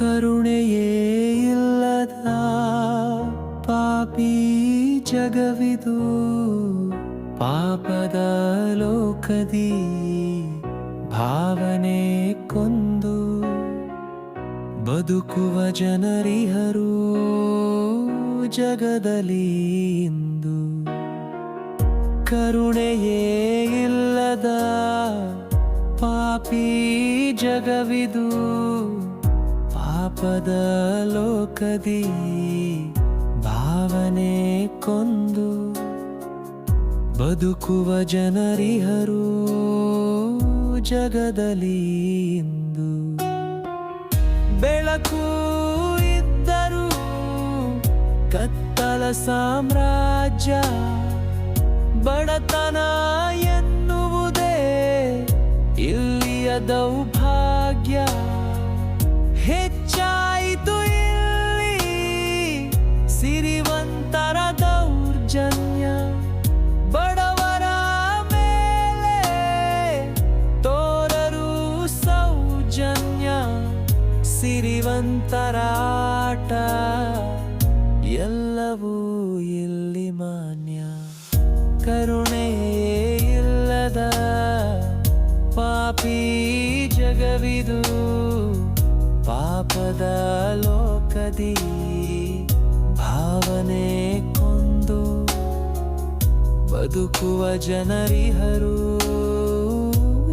ಕರುಣೆಯೇ ಇಲ್ಲದ ಪಾಪಿ ಜಗವಿದು ಪಾಪದ ಲೋಕದಿ ಭಾವನೆ ಕೊಂದು ಬದುಕುವ ಜನರಿಹರು ಜಗದಲ್ಲಿ ಇಂದು. ಕರುಣೆಯೇ ಇಲ್ಲದ ಪಾಪಿ ಜಗವಿದು ಪಾಪದ ಲೋಕದಿ ಭಾವನೆ ಕೊಂದು ಬದುಕುವ ಜನರಿಹರು ಜಗದಲ್ಲಿ ಇಂದು. ಬೆಳಕು ಇದ್ದರು ಕತ್ತಲ ಸಾಮ್ರಾಜ್ಯ ಬಡತನ ಎನ್ನುವುದೇ ಇಲ್ಲಿಯ ದೌರ್ಭಾಗ್ಯ. ಹೆಚ್ಚಾಯಿತು ಇಲ್ಲಿ ಸಿರಿವಂತರ ದೌರ್ಜನ್ಯ. ಬಡವರ ಮೇಲೆ ತೋರರು ಸೌಜನ್ಯ. ಸಿರಿವಂತರ ಆಟ ಎಲ್ಲವೂ ಇಲ್ಲಿ ಮಾನ್ಯ. ಕರುಣೆ ಇಲ್ಲದ ಪಾಪಿ ಜಗವಿದು. ಪಾಪದ ಲೋಕದಿ ಭಾವನೆ ಕೊಂದು ಬದುಕುವ ಜನರಿಹರು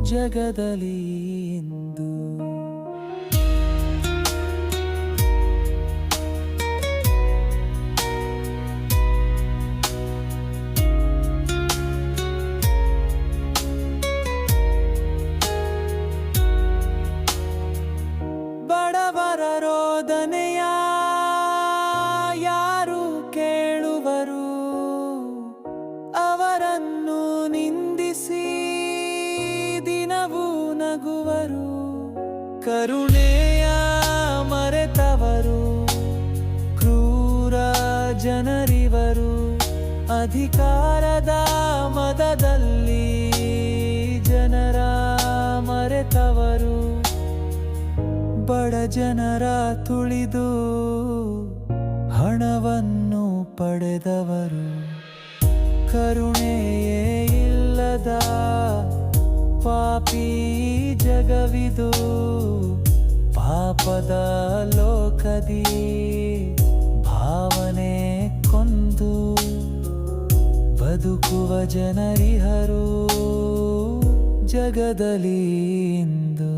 ಜಗದಲ್ಲಿ. ರೋದನೆಯ ಯಾರು ಕೇಳುವರು? ಅವರನ್ನು ನಿಂದಿಸಿ ದಿನವೂ ನಗುವರು. ಕರುಣೆಯ ಮರೆತವರು ಕ್ರೂರ ಜನರಿವರು. ಅಧಿಕಾರದ ಬಡ ಜನರ ತುಳಿದು ಹಣವನ್ನು ಪಡೆದವರು. ಕರುಣೆಯೇ ಇಲ್ಲದ ಪಾಪಿ ಜಗವಿದು ಪಾಪದ ಲೋಕದಿ ಭಾವನೆ ಕೊಂದು ಬದುಕುವ ಜನರಿಹರು ಜಗದಲ್ಲಿ ಇಂದು.